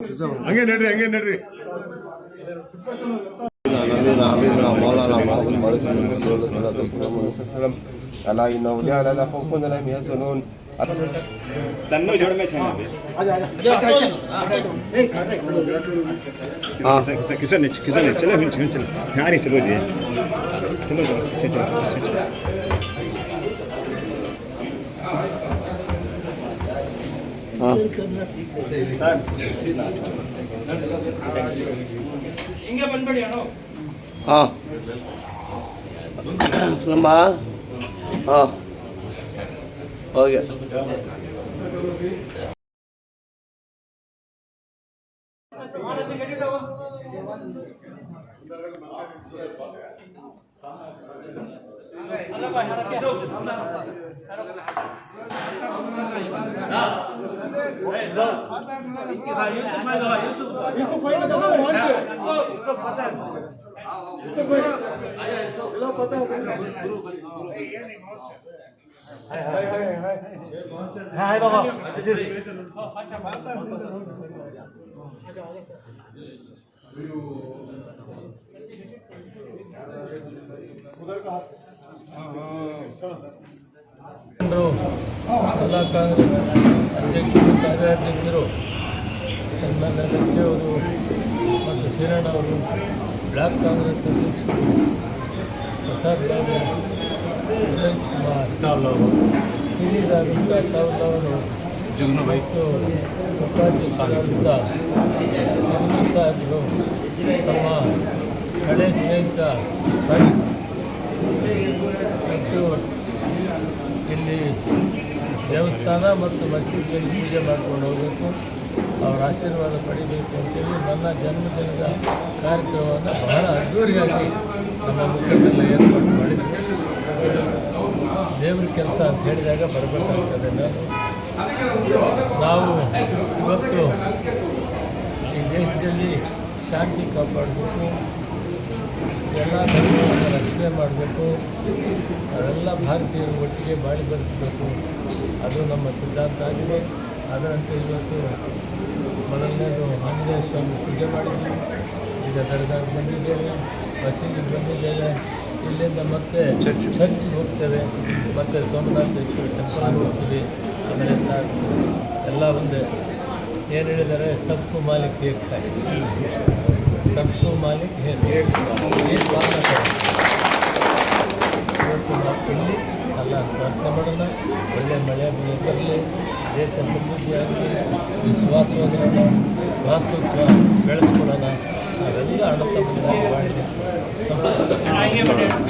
ಹಂಗೆ ನಡ್ರಿ ಹಂಗೆ ನಡ್ರಿ ಅಲ್ಲ ಇನ್ನು ಅಲ್ಲ ಹೋಗ್ಕೊಂದಲ್ಲ ಮೇಸು ನೋನ್ ತನ್ನ ಜೋಡ ಮೇ ಚೆನ್ನಾಗಿ ಹಾಂ ಕಿಸನ್ ಹೆಚ್ಚು ಕಿಸನ್ ಹೆಚ್ಚು ಚಲೋ ಹಿಂಚು ಚಲೋ ಯಾರಿಗೆ ಚಲೋ ಇದೆ ಚಲೋ ಚಲೋ ಚಲೋ ಚಲೋ ಹಾಂ ನಮ್ಮ ಹಾಂ ಓಕೆ هلا بھائی ہلا کیا ہلا لا يوسف ما لا يوسف يوسف ما لا يوسف فتن يوسف ايوه يوسف لا فتن هاي هاي هاي هاي هاي بابا 그리고 ಎಲ್ಲ ಕಾಂಗ್ರೆಸ್ ಅಧ್ಯಕ್ಷರು, ಕಾರ್ಯಾಧ್ಯಕ್ಷರು ಸನ್ಮಾನ್ಯ ಲಕ್ಷೆ ಅವರು ಮತ್ತು ಶ್ರೀರಣ್ಣ ಅವರು ಬ್ಲಾಕ್ ಕಾಂಗ್ರೆಸ್ ಅಧ್ಯಕ್ಷರು, ಪ್ರಸಾದ್ ಬಾಬು ಉದಯ್ ಕುಮಾರ್ ಹಿರಿಯರಾದಂಥ ತಾವಲ್ಲವರು ಮತ್ತು ಉಪಾಧ್ಯಕ್ಷರಾದಂಥ ಅಬ್ದುಲ್ ಸಾಹೇಬರು ತಮ್ಮ ಹಳೆ ಸ್ನೇಹಿತ ಸರಿ ಮತ್ತು ಇಲ್ಲಿ ದೇವಸ್ಥಾನ ಮತ್ತು ಮಸೀದಿಯಲ್ಲಿ ಪೂಜೆ ಮಾಡ್ಕೊಂಡು ಹೋಗಬೇಕು. ಅವರ ಆಶೀರ್ವಾದ ಪಡಿಬೇಕು ಅಂತೇಳಿ ನನ್ನ ಜನ್ಮದಿನದ ಕಾರ್ಯಕ್ರಮವನ್ನು ಬಹಳ ಅದ್ದೂರಿಯಾಗಿ ನಮ್ಮ ಮುಖಂಡೆಲ್ಲ ಏರ್ಪಾಡು ಮಾಡಿದ್ವಿ ದೇವ್ರ ಕೆಲಸ ಅಂತ ಹೇಳಿದಾಗ ಬರಬೇಕಾಗ್ತದೆ ನಾನು. ನಾವು ಇವತ್ತು ಈ ದೇಶದಲ್ಲಿ ಶಾಂತಿ ಕಾಪಾಡಬೇಕು. ಎಲ್ಲ ರಕ್ಷಣೆ ಮಾಡಬೇಕು. ಅದೆಲ್ಲ ಭಾರತೀಯರು ಒಟ್ಟಿಗೆ ಬಾಳಿ ಬರ್ತಿರಬೇಕು ಅದು ನಮ್ಮ ಸಿದ್ಧಾಂತ ಆಗಿದೆ. ಅದರಂತೆ ಇವತ್ತು ಮೊದಲನೇದು ಆಂಜನೇಯ ಸ್ವಾಮಿ ಪೂಜೆ ಮಾಡಿದ್ದೀವಿ ಈಗ ದರ್ಗಾಗೆ ಬಂದಿದ್ದೇವೆ ಮಸೀದಿ ಬಂದಿದ್ದೇವೆ. ಇಲ್ಲಿಂದ ಮತ್ತೆ ಚರ್ಚ್ ಚರ್ಚ್ಗೆ ಹೋಗ್ತೇವೆ. ಮತ್ತು ಸೋಮನಾಥೇಶ್ವರ ಟೆಂಪಲ್ ಹೋಗ್ತೀವಿ. ಆಮೇಲೆ ಸಾರ್ ಎಲ್ಲ ಒಂದೇ. ಏನು ಹೇಳಿದ್ದಾರೆ? ಸಬ್ಕು ಮಾಲೀಕ್ ಏಕ್ತಾ ಸಬ್ಕು ಮಾಲೀಕ್ ಹೇಗೆ ಪ್ರಾರ್ಥನೆ ಮಾಡೋಣ. ಒಳ್ಳೆ ಮಳೆ ಬೆಳೆ ಬರಲಿ. ದೇಶ ಸಮೃದ್ಧಿಯಾಗಲಿ ವಿಶ್ವಾಸವನ್ನು ಮಾತೃತ್ವ ಬೆಳೆಸ್ಕೊಳ್ಳೋಣ. ನಾವೆಲ್ಲ ಅಣತ ಬಂದಾಗ ಮಾಡಿದೆ. ನಮಸ್ಕಾರ.